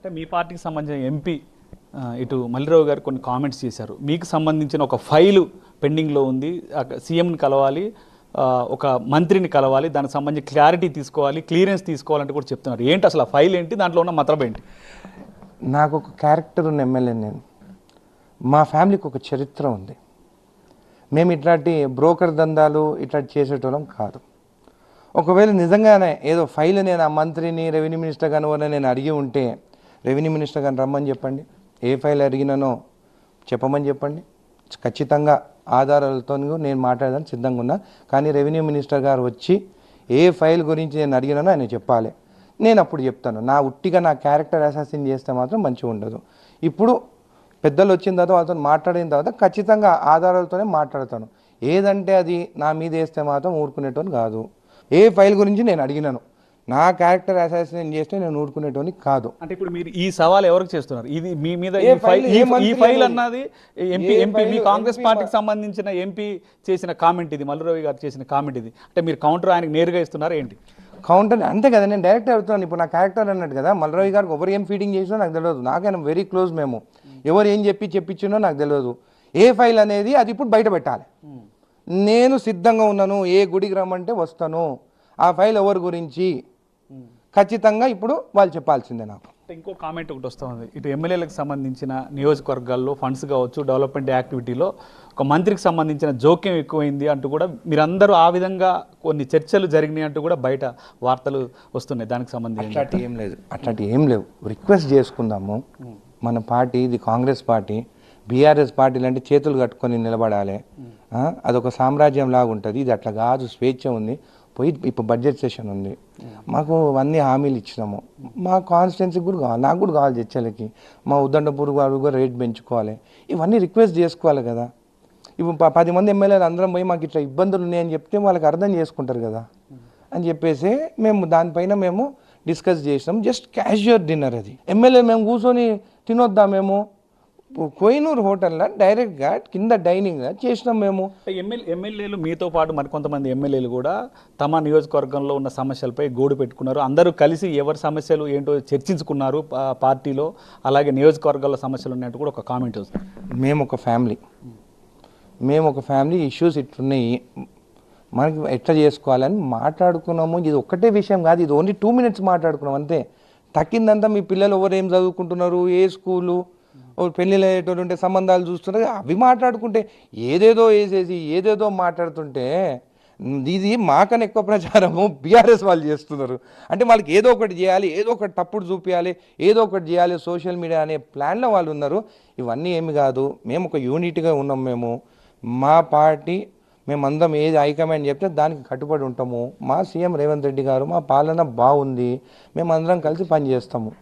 అంటే మీ పార్టీకి సంబంధించిన ఎంపీ ఇటు మల్లిరావు గారు కొన్ని కామెంట్స్ చేశారు. మీకు సంబంధించిన ఒక ఫైలు పెండింగ్లో ఉంది. సీఎంని కలవాలి ఒక మంత్రిని కలవాలి దానికి సంబంధించి క్లారిటీ తీసుకోవాలి క్లియరెన్స్ తీసుకోవాలంటే కూడా చెప్తున్నారు. ఏంటి అసలు ఆ ఫైల్ ఏంటి? దాంట్లో ఉన్న మతలబ్ ఏంటి? నాకు ఒక క్యారెక్టర్ ఉన్న ఎమ్మెల్యే నేను. మా ఫ్యామిలీకి ఒక చరిత్ర ఉంది. మేము ఇట్లాంటి బ్రోకర్ దందాలు ఇట్లాంటి చేసేటోళ్ళం కాదు. ఒకవేళ నిజంగానే ఏదో ఫైల్ నేను ఆ మంత్రిని రెవెన్యూ మినిస్టర్ గాని నేను అడిగి ఉంటే రెవెన్యూ మినిస్టర్ గారిని రమ్మని చెప్పండి. ఏ ఫైల్ అడిగినానో చెప్పమని చెప్పండి. ఖచ్చితంగా ఆధారాలతో నేను మాట్లాడడానికి సిద్ధంగా ఉన్నా. కానీ రెవెన్యూ మినిస్టర్ గారు వచ్చి ఏ ఫైల్ గురించి నేను అడిగినానో ఆయన చెప్పాలి. నేను అప్పుడు చెప్తాను. నా ఉట్టిగా నా క్యారెక్టర్ అసాసిన్ చేస్తే మాత్రం మంచిగా ఉండదు. ఇప్పుడు పెద్దలు వచ్చిన తర్వాత వాళ్ళతో మాట్లాడిన తర్వాత ఖచ్చితంగా ఆధారాలతోనే మాట్లాడతాను. ఏదంటే అది నా మీద వేస్తే మాత్రం ఊరుకునేటోని కాదు. ఏ ఫైల్ గురించి నేను అడిగినాను. నా క్యారెక్టర్ అసాసిన్ చేస్తే నేను ఊరుకునేటోని కాదు. అంటే ఇప్పుడు మీరు ఈ సవాల్ ఎవరికి చేస్తున్నారు? ఇది మీ మీద ఈ ఫైల్ ఈ- ఫైల్. అన్నది ఎంపీ ఎంపీ మీ కాంగ్రెస్ పార్టీకి సంబంధించిన ఎంపీ చేసిన కామెంట్ ఇది మల్లురవి గారు చేసిన కామెంట్ ఇది. అంటే మీరు కౌంటర్ ఆయనకి నేరుగా ఇస్తున్నారు ఏంటి? కౌంటర్ అంతే కదా నేను డైరెక్ట్ అడుగుతున్నాను. ఇప్పుడు నా క్యారెక్టర్ అన్నట్టు కదా మల్రవి గారికి ఎవరు ఏం ఫీడింగ్ చేసినా నాకు తెలియదు. నాకైనా వెరీ క్లోజ్ మేము. ఎవరు ఏం చెప్పి చెప్పించినో నాకు తెలియదు. ఏ ఫైల్ అనేది అది ఇప్పుడు బయట పెట్టాలి. నేను సిద్ధంగా ఉన్నాను ఏ గుడికి రమ్మంటే వస్తాను. ఆ ఫైల్ ఎవరి గురించి? ఖచ్చితంగా ఇప్పుడు వాళ్ళు చెప్పాల్సిందే నాకు. ఇంకో కామెంట్ ఒకటి వస్తుంది ఇటు ఎమ్మెల్యేలకు సంబంధించిన నియోజకవర్గాల్లో ఫండ్స్ కావచ్చు డెవలప్మెంట్ యాక్టివిటీలో ఒక మంత్రికి సంబంధించిన జోక్యం ఎక్కువైంది అంటూ కూడా మీరందరూ ఆ విధంగా కొన్ని చర్చలు జరిగినాయి అంటూ కూడా బయట వార్తలు వస్తున్నాయి. దానికి సంబంధించి అట్లాంటి ఏం లేదు. అట్లాంటి ఏం లేవు. రిక్వెస్ట్ చేసుకుందాము. మన పార్టీ ఇది కాంగ్రెస్ పార్టీ బీఆర్ఎస్ పార్టీలు అంటే చేతులు కట్టుకొని నిలబడాలి. ఆ, అదొక సామ్రాజ్యం లాగా ఉంటుంది ఇది అట్లా కాదు. స్వేచ్ఛ ఉంది. పోయి ఇప్పుడు బడ్జెట్ సెషన్ ఉంది. మాకు అన్ని హామీలు ఇచ్చినాము. మా కాన్స్టిట్యున్సీకి కూడా కావాలి. నాకు కూడా కావాలి చర్చలకి మా ఉద్దండపూర్ వారు కూడా రేట్ పెంచుకోవాలి. ఇవన్నీ రిక్వెస్ట్ చేసుకోవాలి కదా. ఇప్పుడు ప- పది మంది ఎమ్మెల్యేలు అందరం పోయి మాకు ఇట్లా ఇబ్బందులు ఉన్నాయని చెప్తే వాళ్ళకి అర్థం చేసుకుంటారు కదా. అని చెప్పేసి మేము దానిపైన మేము డిస్కస్ చేసినాం. జస్ట్ క్యాజువల్ డిన్నర్ అది. ఎమ్మెల్యే మేము కూర్చొని తినొద్దా మేము? కోయినూరు హోటల్లో డైరెక్ట్గా కింద డైనింగ్ చేసినాం మేము. ఎమ్మెల్యేలు మీతో పాటు మరికొంతమంది ఎమ్మెల్యేలు కూడా తమ నియోజకవర్గంలో ఉన్న సమస్యలపై గోడు పెట్టుకున్నారు. అందరూ కలిసి ఎవరి సమస్యలు ఏంటో చర్చించుకున్నారు పార్టీలో అలాగే నియోజకవర్గాల్లో సమస్యలు ఉన్నట్టు కూడా ఒక కామెంట్ వస్తుంది మేము ఒక ఫ్యామిలీ. మేము ఒక ఫ్యామిలీ ఇష్యూస్ ఇట్లున్నాయి మనకి ఎట్లా చేసుకోవాలని మాట్లాడుకున్నాము. ఇది ఒక్కటే విషయం కాదు ఇది ఓన్లీ టూ మినిట్స్ మాట్లాడుకున్నాం అంతే. తక్కిందంతా మీ పిల్లలు ఎవరు ఏం చదువుకుంటున్నారు ఏ స్కూలు? పెళ్ళిళ్ళు అయ్యేటోళ్ళు సంబంధాలు చూస్తున్నారు అవి మాట్లాడుకుంటే ఏదేదో వేసేసి ఏదేదో మాట్లాడుతుంటే ఇది మాకని ఎక్కువ ప్రచారము బీఆర్ఎస్ వాళ్ళు చేస్తున్నారు. అంటే వాళ్ళకి ఏదో ఒకటి చేయాలి ఏదో ఒకటి తప్పుడు చూపించాలి ఏదో ఒకటి చేయాలి సోషల్ మీడియా అనే ప్లాన్లో వాళ్ళు ఉన్నారు. ఇవన్నీ ఏమి కాదు మేము ఒక యూనిట్గా ఉన్నాం మేము. మా పార్టీ మేమందరం ఏది హైకమాండ్ చెప్తే దానికి కట్టుబడి ఉంటాము. మా సీఎం రేవంత్ రెడ్డి గారు మా పాలన బాగుంది. మేమందరం కలిసి పనిచేస్తాము.